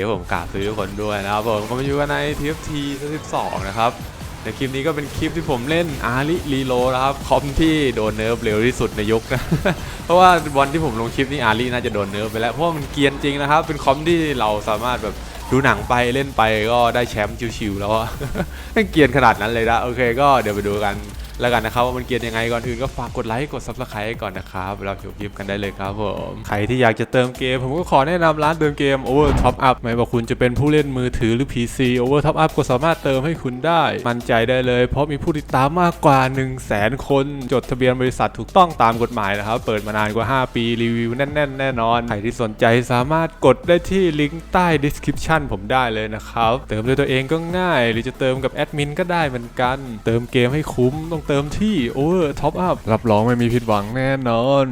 คผมกราบซื้อทุกคนด้วยนะครับผมก็มาอยู่กันใน TFT 12นะครับในคลิปนี้ก็เป็นคลิปที่ผมเล่นอาริรีโลนะครับคอมที่โดนเนิร์ฟเร็วที่สุดในยุคนะเพราะว่าวันที่ผมลงคลิปนี้อาริน่าจะโดนเนิร์ฟไปแล้วเพราะมันเกียนจริงนะครับ เป็นคอมที่เราสามารถแบบดูหนังไปเล่นไปก็ได้แชมป์ชิวๆแล้วอะเกียนขนาดนั้นเลยนะโอเคก็เดี๋ยวไปดูกัน แล้วกันนะครับว่ามันเกียนยังไงก่อนอื่นก็ฝากกดไลค์กด subscribe ก่อนนะครับเราชมคลิปกันได้เลยครับผมใครที่อยากจะเติมเกม ผมก็ขอแนะนำร้านเติมเกม Over Top Up ไม่ว่าคุณจะเป็นผู้เล่นมือถือหรือ PC Over Top Up ก็สามารถเติมให้คุณได้ มั่นใจได้เลย เพราะมีผู้ติดตามมากกว่า 1 0 0 0 0แสนคน จดทะเบียนบริษัทถูกต้องตามกฎหมายนะครับเปิดมานานกว่า 5 ปีรีวิวแน่นๆแน่นอนใครที่สนใจสามารถกดได้ที่ลิงก์ใต้ description ผมได้เลยนะครับเติมด้วยตัวเองก็ง่าย หรือจะเติมกับแอดมินก็ได้เหมือนกัน เติมเกมให้คุ้มต้องเติมที่ Over Top Up รับรองไม่มีผิดหวังแน่นอน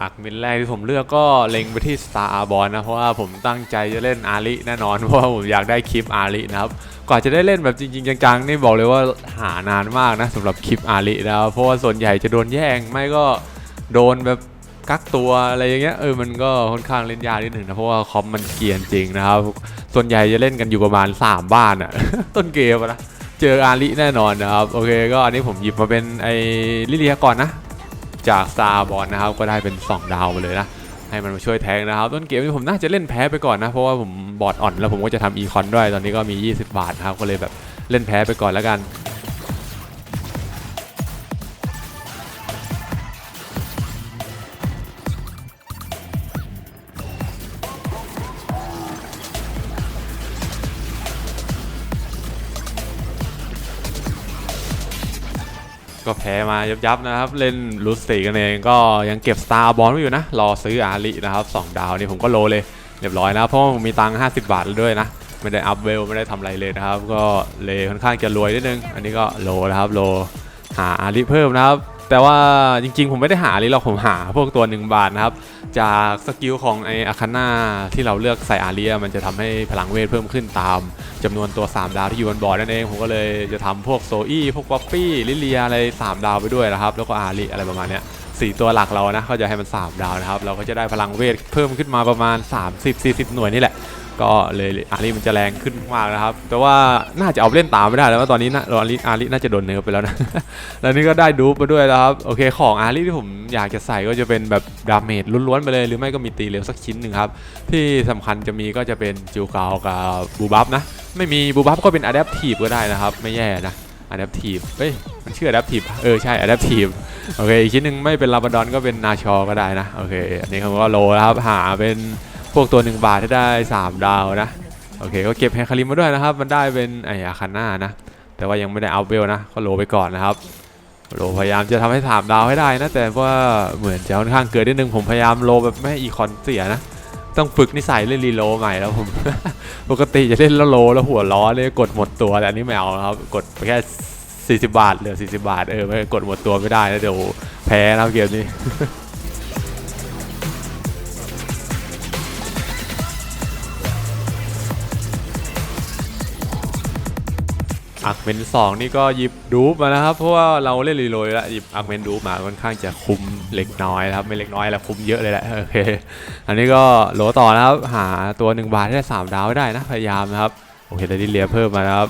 อักมินแรกที่ผมเลือกก็เล็งไปที่ Star a r b o r n นะ เพราะว่าผมตั้งใจจะเล่นอาริแน่นอน เพราะว่าผมอยากได้คลิปอารินะครับ กว่าจะได้เล่นแบบจริง ๆ จังๆ นี่บอกเลยว่าหานานมากนะสำหรับคลิปอารินะครับเพราะว่าส่วนใหญ่จะโดนแย่งไม่ก็โดนแบบกักตัวอะไรอย่างเงี้ยเออมันก็ค่อนข้างเล่นยากนิดหนึ่งนะเพราะว่าคอมมันเกียนจริงนะครับส่วนใหญ่จะเล่นกันอยู่ประมาณ 3 บ้านอะต้นเกมอะนะ เจออาริแน่นอนนะครับ โอเคก็อันนี้ผมหยิบมาเป็นไอ้ลิเลียก่อนนะ จากซาบอนนะครับ ก็ได้เป็น 2 ดาวไปเลยนะ ให้มันมาช่วยแทงนะครับ ต้นเกมนี้ผมน่าจะเล่นแพ้ไปก่อนนะ เพราะว่าผมบอดอ่อนแล้วผมก็จะทำอีคอนด้วย ตอนนี้ก็มี 20 บาทนะครับ ก็เลยแบบเล่นแพ้ไปก่อนแล้วกัน ก็แพ้มายับๆนะครับ เล่นลูสติกันเองก็ยังเก็บสตาร์บอลไว้อยู่นะ รอซื้ออารินะครับ2ดาวนี่ผมก็โลเลยเรียบร้อยนะ เพราะว่าผมมีตังค์50 บาทแล้วด้วยนะ ไม่ได้อัพเวลไม่ได้ทำอะไรเลยนะครับ ก็เลยค่อนข้างจะรวยนิดนึง อันนี้ก็โลนะครับโลหาอาริเพิ่มนะครับ แต่ว่าจริงๆ ผมไม่ได้หาอาริหรอกผมหาพวกตัว1บาทนะครับ จากสกิลของไออาคาน่าที่เราเลือกใส่อาริอะมันจะทำให้พลังเวทเพิ่มขึ้นตามจำนวนตัว 3 ดาวที่อยู่บนบอร์ดนั่นเองผมก็เลยจะทำพวกโซอี้พวกป๊อปปี้ลิเลียอะไร 3 ดาวไปด้วยนะครับ แล้วก็อาริอะไรประมาณเนี้ยสี่ตัวหลักเรานะเขาจะให้มัน 3 ดาวนะครับ เราก็จะได้พลังเวทเพิ่มขึ้นมาประมาณ 30-40 หน่วยนี่แหละ ก็เลยอาริมันจะแรงขึ้นมากนะครับ แต่ว่าน่าจะเอาเล่นตามไม่ได้แล้วว่าตอนนี้นะอาริอาริน่าจะโดนเนิร์ฟไปแล้วนะ แล้วนี่ก็ได้ดูไปด้วยนะครับ โอเคของอาริที่ผมอยากจะใส่ก็จะเป็นแบบดาเมจล้วนๆไปเลย หรือไม่ก็มีตีเร็วสักชิ้นหนึ่งครับ ที่สำคัญจะมีก็จะเป็นจิวกาวกับบูบัฟนะ ไม่มีบูบัฟก็เป็นอะแดปทีฟก็ได้นะครับ ไม่แย่นะอะแดปทีฟเอ้ยมันชื่ออะแดปทีฟเออใช่อะแดปทีฟโอเคอีกชิ้นหนึ่งไม่เป็นลาบาดอนก็เป็นนาชอก็ได้นะโอเคอันนี้เขาก็โลนะครับหาเป็น พวกตัว1บาทที่ได้ 3 ดาวนะ โอเค ก็เก็บแฮคาริมมาด้วยนะครับ มันได้เป็นไออาคาน่านะ แต่ว่ายังไม่ได้อัพเวลนะ ก็โลไปก่อนนะครับ โลพยายามจะทำให้ถามดาวให้ได้นะ แต่ว่าเหมือนจะค่อนข้างเกิดนิดนึง ผมพยายามโลแบบไม่ให้อีคอนเสียนะ ต้องฝึกนิสัยเล่นรีโลใหม่แล้วผม ปกติจะเล่นแล้วโลแล้วหัวล้อเลยกดหมดตัวแต่อันนี้ไม่เอาครับ กดไปแค่ 40 บาทเหลือ 40 บาท เออไม่กดหมดตัวไม่ได้นะเดี๋ยวแพ้นะเกมนี้ อักเมนสองนี่ก็หยิบดูปมานะครับ เพราะว่าเราเล่นรีโหลดแล้วหยิบอักเมนดูปมาค่อนข้างจะคุมเล็กน้อยครับไม่เล็กน้อยแล้วคุมเยอะเลยแหละโอเคอันนี้ก็โหลต่อนะครับหาตัวหนึ่งบาทได้สามดาวได้นะพยายามนะครับโอเคแต่ดิเลียเพิ่มมานะครับ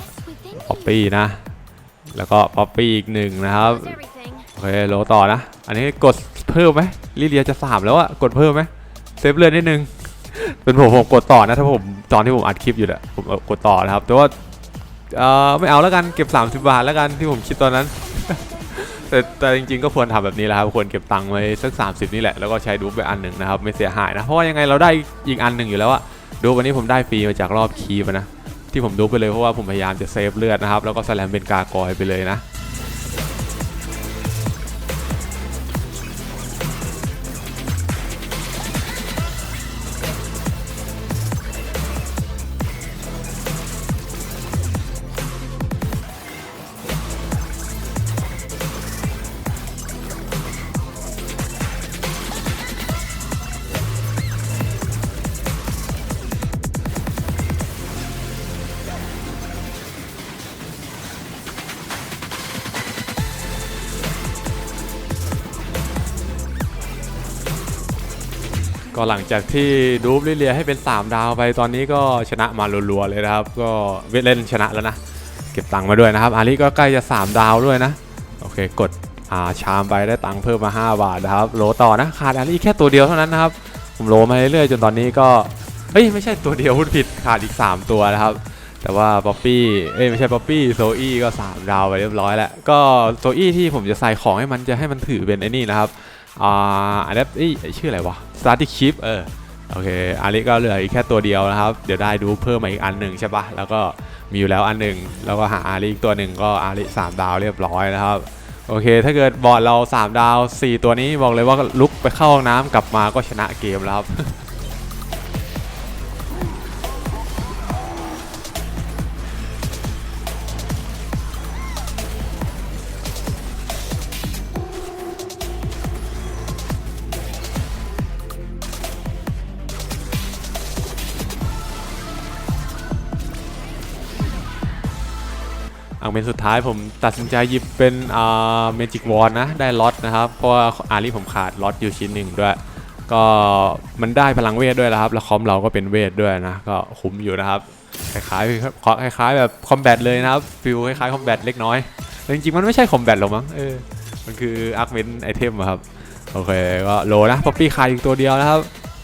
ป๊อปปี้นะ แล้วก็ป๊อปปี้อีกหนึ่งนะครับโอเคโหลต่อนะ อันนี้กดเพิ่มไหมลิเลียจะสามแล้วอะกดเพิ่มไหมเซฟเลือดนิดนึงเป็นผมผมกดต่อนะถ้าผมตอนที่ผมอัดคลิปอยู่อะผมกดต่อนะครับแต่ว่า เออไม่เอาแล้วกันเก็บ 30 บาทแล้วกันที่ผมคิดตอนนั้น แต่แต่จริงๆก็ควรทำแบบนี้แหละครับควรเก็บตังค์ไว้สัก 30 นี่แหละแล้วก็ใช้ดูไปอันหนึ่งนะครับไม่เสียหายนะเพราะว่ายังไงเราได้อีกอันหนึ่งอยู่แล้วอะดูวันนี้ผมได้ฟรีมาจากรอบคีบนะที่ผมดูไปเลยเพราะว่าผมพยายามจะเซฟเลือดนะครับแล้วก็สแลมเป็นกากอยไปเลยนะ ก็หลังจากที่ดูบเรียให้เป็น 3 ดาวไปตอนนี้ก็ชนะมารัวๆเลยนะครับ ก็เวทเล่นชนะแล้วนะ เก็บตังค์มาด้วยนะครับ อาลีก็ใกล้จะ 3 ดาวด้วยนะ โอเคกดอาชามไปได้ตังค์เพิ่มมา 5 บาทนะครับ โลต่อนะขาดอาลีแค่ตัวเดียวเท่านั้นนะครับ ผมโลมาเรื่อยๆจนตอนนี้ก็เอ้ยไม่ใช่ตัวเดียวพูดผิดขาดอีก 3 ตัวนะครับ แต่ว่าป๊อปปี้เอ้ยไม่ใช่ป๊อปปี้โซอี้ก็ 3 ดาวไปเรียบร้อยแล้ว ก็โซอี้ที่ผมจะใส่ของให้มันจะให้มันถือเป็นไอ้นี่นะครับ อ่าอันนี้เอ้ยชื่ออะไรวะ s t a r t i c Chip เออโอเคอาริก็เหลืออีกแค่ตัวเดียวนะครับ เดี๋ยวได้ดูเพิ่มมาอีกอันหนึ่งใช่ปะแล้วก็มีอยู่แล้วอันหนึ่งแล้วก็หาอาริอีกตัวหนึ่งก็อาริสามดาวเรียบร้อยนะครับโอเค ถ้าเกิดบอร์ดเรา 3 ดาว 4 ตัวนี้บอกเลยว่าลุกไปเข้าห้องน้ำกลับมาก็ชนะเกมแล้วครับ เป็นสุดท้ายผมตัดสินใจหยิบเป็นอ่าเมจิกวอนนะ ได้ล็อตนะครับ เพราะว่าอารีผมขาดล็อตอยู่ชิ้นหนึ่งด้วย ก็มันได้พลังเวทด้วยนะครับ แล้วคอมเราก็เป็นเวทด้วยนะ ก็คุ้มอยู่นะครับคล้ายๆคล้ายๆแบบคอมแบทเลยนะครับฟิลคล้ายๆคอมแบทเล็กน้อยแต่จริงๆมันไม่ใช่คอมแบทหรอกมั้งเออมันคืออาร์คเมนไอเทมครับโอเคก็โลนะป๊อปปี้ขาดอีกตัวเดียวนะครับ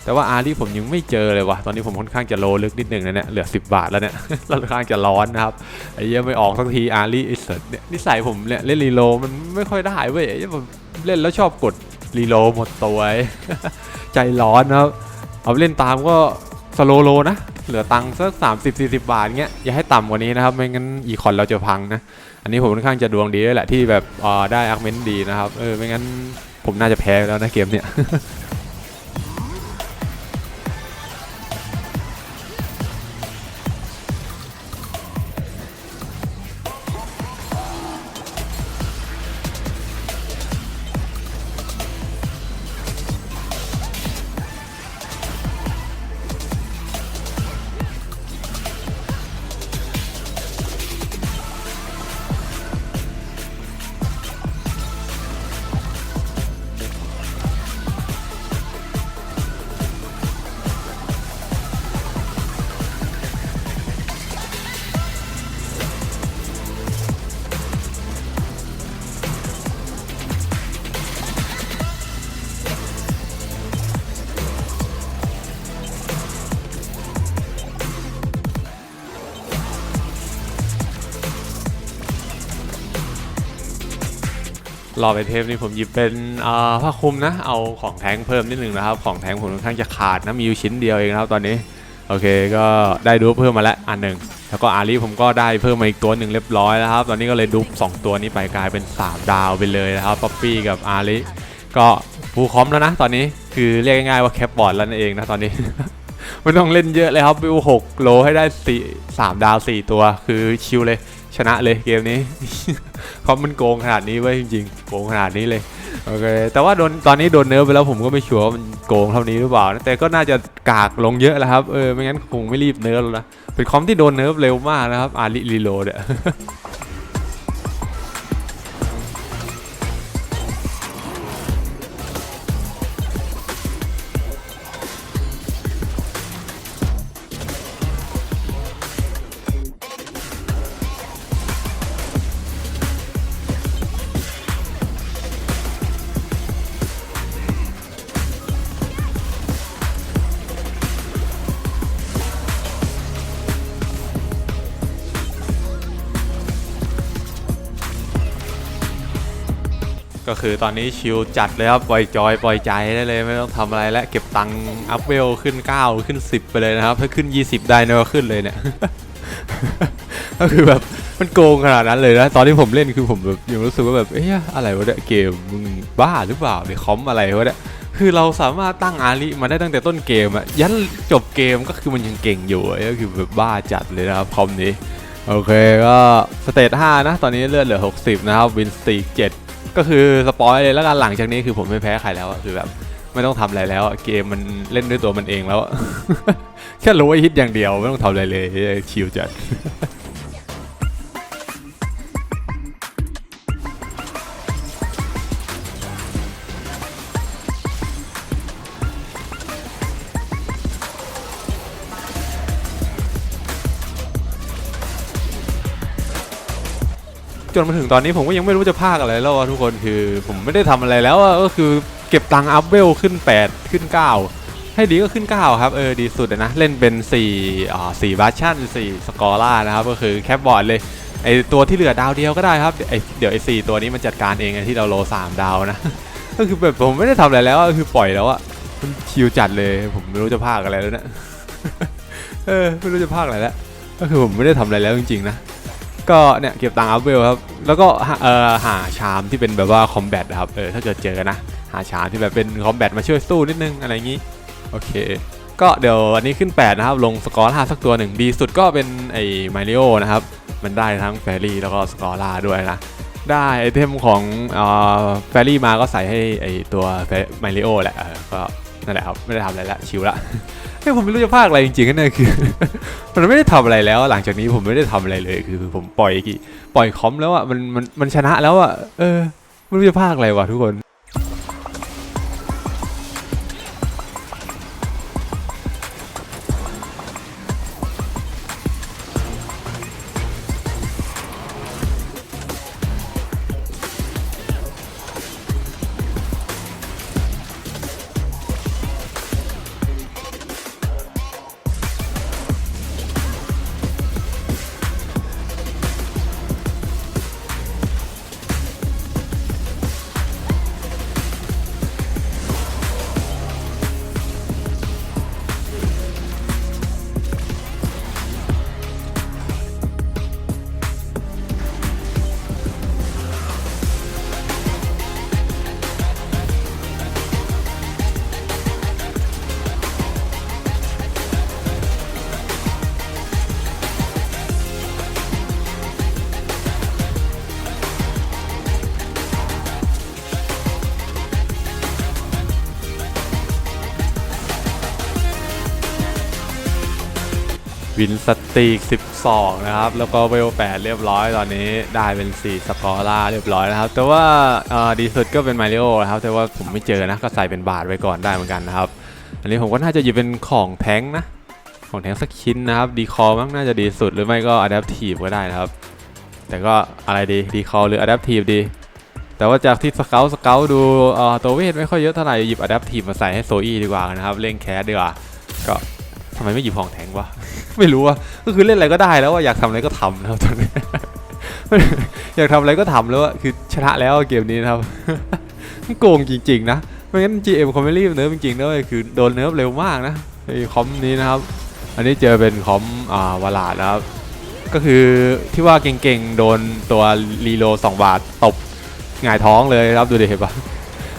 แต่ว่าอารีผมยังไม่เจอเลยว่ะ ตอนนี้ผมค่อนข้างจะโลลึกนิดนึงนะเนี่ย เหลือ 10 บาทแล้วเนี่ย ค่อนข้างจะร้อนนะครับ ไอ้เหี้ยไม่ออกสักทีอารีไอ้เสิร์ตเนี่ยนิสัยผมเนี่ยเล่นรีโลมันไม่ค่อยได้เว้ยไอ้ผมเล่นแล้วชอบกดรีโลหมดตัวใจร้อนนะครับ เอาเล่นตามก็สโลโลนะ เหลือตังค์สักสามสิบสี่สิบบาทเงี้ย อย่าให้ต่ำกว่านี้นะครับ ไม่งั้นอีคอนเราจะพังนะ อันนี้ผมค่อนข้างจะดวงดีด้วยแหละที่แบบอ่าได้อาร์เมนต์ดีนะครับ เออ ไม่งั้นผมน่าจะแพ้แล้วนะเกมเนี่ย รอไอเทมนี่ผมหยิบเป็นผ้าคลุมนะ เอาของแท้งเพิ่มนิดหนึ่งนะครับ ของแท้งผมค่อนข้างจะขาดนะ มีอยู่ชิ้นเดียวเองนะครับตอนนี้ โอเคก็ได้ดูเพิ่มมาแล้วอันหนึ่ง แล้วก็อารีผมก็ได้เพิ่มมาอีกตัวหนึ่งเรียบร้อยแล้วครับ ตอนนี้ก็เลยดูสองตัวนี้ไปกลายเป็น 3 ดาวไปเลยนะครับป๊อปปี้กับอารีก็ฟูลคอมแล้วนะ ตอนนี้คือเรียกง่ายๆว่าแคปบอร์ดแล้วนั่นเองนะตอนนี้ ไม่ต้องเล่นเยอะเลยครับวิวหกโลให้ได้สี่สามดาวสี่ตัว คือชิลเลยชนะเลยเกมนี้เพราะมันโกงขนาดนี้เว้จริงๆโกงขนาดนี้เลยโอเคแต่ว่าโดนตอนนี้โดนเนิร์ฟไปแล้วผมก็ไม่ชัวร์ว่ามันโกงเท่านี้หรือเปล่านะแต่ก็น่าจะกากลงเยอะแล้วครับเออไม่งั้นคงไม่รีบเนิร์ฟแล้วนะเป็นคอมที่โดนเนิร์ฟเร็วมากนะครับอาริรีโหลดอ ก็คือตอนนี้ชิลจัดเลยครับปล่อยจอยปล่อยใจได้เลยไม่ต้องทำอะไรและเก็บตังค์อัพเวลขึ้น 9 ขึ้น 10 ไปเลยนะครับ ถ้าขึ้น 20 ได้เนี่ยขึ้นเลยเนี่ยก็คือแบบมันโกงขนาดนั้นเลยนะตอนที่ผมเล่นคือผมแบบยังรู้สึกว่าแบบเอ๊ะอะไรวะเนี่ยเกมมึงบ้าหรือเปล่าหรือคอมอะไรวะเนี่ยคือเราสามารถตั้งอาลีมาได้ตั้งแต่ต้นเกมอะยันจบเกมก็คือมันยังเก่งอยู่อะก็คือแบบบ้าจัดเลยนะครับคอมนี้โอเคก็สเตจ5นะ ตอนนี้เลือดเหลือ 60 นะครับ วินสตีเจ็ด ก็คือสปอยเลยแล้วกันหลังจากนี้คือผมไม่แพ้ใครแล้วคือแบบไม่ต้องทำอะไรแล้วเกมมันเล่นด้วยตัวมันเองแล้ว แค่รู้ว่าฮิตอย่างเดียวไม่ต้องทำอะไรเลยชิลจัด จนมาถึงตอนนี้ผมก็ยังไม่รู้จะพากอะไรแล้วอะทุกคนคือผมไม่ได้ทำอะไรแล้วอะก็คือเก็บตังค์อัพเวลขึ้น 8 ขึ้น 9 ให้ดีก็ขึ้น 9 ครับ เออ ดีสุดนะ เล่นเป็น4อ่า4บัชชั่น4สกอร่านะครับ ก็คือแคปบอร์ดเลยไอตัวที่เหลือดาวเดียวก็ได้ครับไอเดี๋ยวไอสตัวนี้มันจัดการเองไงที่เราโล3ดาวนะ ก็คือแบบผมไม่ได้ทำอะไรแล้วอะคือปล่อยแล้วอะมันชิวจัดเลย ผมไม่รู้จะพากอะไรแล้วเนะเออไม่รู้จะพากอะไรแล้วก็คือผมไม่ได้ทำอะไรแล้วจริงๆนะ ก็เนี่ยเก็บตังค์อัพเวลครับ แล้วก็หาเอ่อหาชามที่เป็นแบบว่าคอมแบทครับ เออถ้าเกิดเจอนะ หาชามที่แบบเป็นคอมแบทมาช่วยสู้นิดนึงอะไรอย่างงี้ โอเค ก็เดี๋ยวอันนี้ขึ้น 8 นะครับ ลงสกอร์ล่าสักตัวหนึ่งดีสุดก็เป็นไอ้มาริโอนะครับ มันได้ทั้งแฟรี่แล้วก็สกอร์ล่าด้วยนะ ได้ไอเทมของเอ่อแฟรี่มาก็ใส่ให้ไอตัวมาริโอแหละก็นั่นแหละครับ ไม่ได้ทำอะไรละชิวละ เฮ้ผมไม่รู้จะพากอะไรจริงๆนะคือ มันไม่ได้ทำอะไรแล้ว หลังจากนี้ผมไม่ได้ทำอะไรเลยคือผมปล่อยกี่ปล่อยคอมแล้วอะมันมันมันชนะแล้วอะเออไม่รู้จะพากอะไรวะทุกคน วินสตีก12 นะครับ แล้วก็เวล8เรียบร้อยตอนนี้ได้เป็น 4 สกอร่าเรียบร้อยนะครับ แต่ว่าดีสุดก็เป็นมาริโอนะครับ แต่ว่าผมไม่เจอนะ ก็ใส่เป็นบาทไว้ก่อนได้เหมือนกันนะครับ อันนี้ผมก็น่าจะหยิบเป็นของแท้งนะ ของแท้งสักชิ้นนะครับ ดีคอมั้งน่าจะดีสุดหรือไม่ก็อะดัพทีฟก็ได้นะครับ แต่ก็อะไรดีดีคอหรืออะดัพทีฟดี แต่ว่าจากที่สเกลสเกลดูตัวเวทไม่ค่อยเยอะเท่าไหร่หยิบอะดัพทีฟมาใส่ให้โซอี้ดีกว่านะครับเล่นแคสดีกว่าก็ทำไมไม่หยิบของแท้งวะ ไม่รู้ว่าก็คือเล่นอะไรก็ได้แล้วว่าอยากทำอะไรก็ทำนะครับตอนนี้อยากทำอะไรก็ทำแล้วอะคือชนะแล้วเกมนี้นะครับโกงจริงๆนะไม่งั้น GM เขาไม่รีบเนิร์ฟจริงๆนะเว้ยคือโดนเนิร์ฟเร็วมากนะไอ้คอมนี้นะครับ อันนี้เจอเป็นคอมอ่าวาลาดนะครับ ก็คือที่ว่าเก่งๆ โดนตัวรีโล2บาทตบหงายท้องเลยครับดูดิเห็นปะ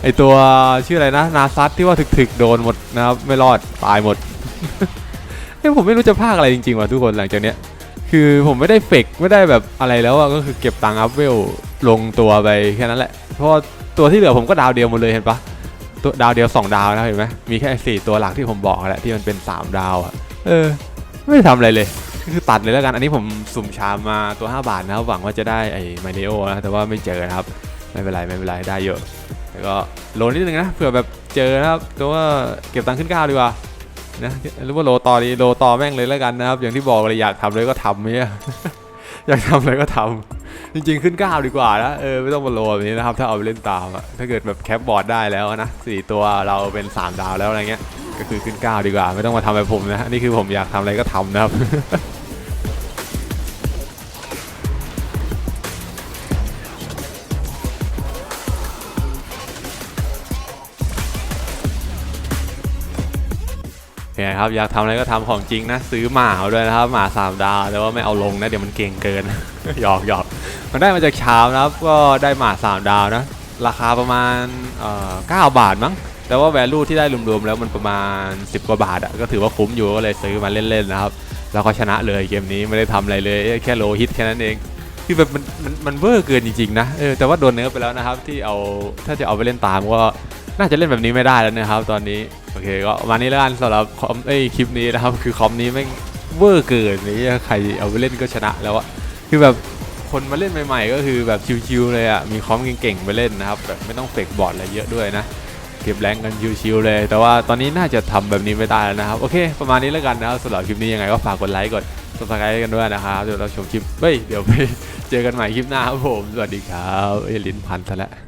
ไอตัวชื่ออะไรนะ นาซัตที่ว่าถึกๆ โดนหมดนะครับ ไม่รอด ตายหมด เฮ้ยผมไม่รู้จะพากอะไรจริงๆว่ะทุกคนหลังจากเนี้ยคือผมไม่ได้เฟกไม่ได้แบบอะไรแล้วอะก็คือเก็บตังค์อัพเวลลงตัวไปแค่นั้นแหละ เพราะตัวที่เหลือผมก็ดาวเดียวหมดเลยเห็นปะตัวดาวเดียว 2 ดาวนะเห็นไหมมีแค่สี่ตัวหลักที่ผมบอกแหละที่มันเป็น 3 ดาวอะเออ ไม่ได้ทำอะไรเลยคือตัดเลยแล้วกัน อันนี้ผมสุ่มชามมาตัว 5 บาทนะครับหวังว่าจะได้ไอ้มาริโอนะแต่ว่าไม่เจอนะครับ ไม่เป็นไรไม่เป็นไรได้เยอะแต่ก็โลนิดนึงนะเผื่อแบบเจอนะครับแต่ว่าเก็บตังค์ขึ้นก้าวดีกว่า นะหรือว่าโลต่อดีโลต่อแม่งเลยแล้วกันนะครับ อย่างที่บอกเลยอยากทำเลยก็ทำเนี่ยอยากทำอะไรก็ทำจริง ๆ ขึ้นก้าวดีกว่านะเออไม่ต้องมาโลแบบนี้นะครับ ถ้าเอาไปเล่นตามอะถ้าเกิดแบบแคปบอร์ดได้แล้วนะสี่ตัวเราเป็นสามดาวแล้วอะไรเงี้ยก็คือขึ้นก้าวดีกว่า ไม่ต้องมาทำแบบผมนะนี่คือผมอยากทำอะไรก็ทำนะครับ เนี่ยครับอยากทำอะไรก็ทำของจริงนะซื้อหมาเอาด้วยนะครับหมาสามดาวแต่ว่าไม่เอาลงนะเดี๋ยวมันเก่งเกินหยอกหยอกมันได้มาจากชานะครับก็ได้หมาสามดาวนะราคาประมาณเอ่อเก้าบาทมั้งแต่ว่า value ที่ได้รวมๆแล้วมันประมาณ 10 กว่าบาทอะก็ถือว่าคุ้มอยู่ก็เลยซื้อมาเล่นๆนะครับแล้วก็ชนะเลยเกมนี้ไม่ได้ทำอะไรเลยแค่โลฮิตแค่นั้นเองคือแบบมันมันมันเวอร์เกินจริงๆนะเออแต่ว่าโดนเนื้อไปแล้วนะครับที่เอาถ้าจะเอาไปเล่นตามก็ น่าจะเล่นแบบนี้ไม่ได้แล้วนะครับ ตอนนี้โอเคก็ประมาณนี้แล้วกันสำหรับคอมเอ้ยคลิปนี้นะครับ คือคอมนี้แม่เวอร์เกินนี่ใครเอาไปเล่นก็ชนะแล้วอะคือแบบคนมาเล่นใหม่ๆ ก็คือแบบชิวๆเลยอะมีคอมเก่งๆไปเล่นนะครับแบบไม่ต้องเฟกบอร์ดอะไรเยอะด้วยนะเก็บแรงกันชิวๆเลย แต่ว่าตอนนี้น่าจะทำแบบนี้ไม่ได้แล้วนะครับโอเค ประมาณนี้แล้วกันนะครับสำหรับคลิปนี้ยังไงก็ฝากกดไลค์กด subscribe กันด้วยนะครับเดี๋ยวเราชมคลิปเฮ้ยเดี๋ยวไปเจอกันใหม่คลิปหน้าครับผมสวัสดีครับเอลิ้นพันซะแล้ว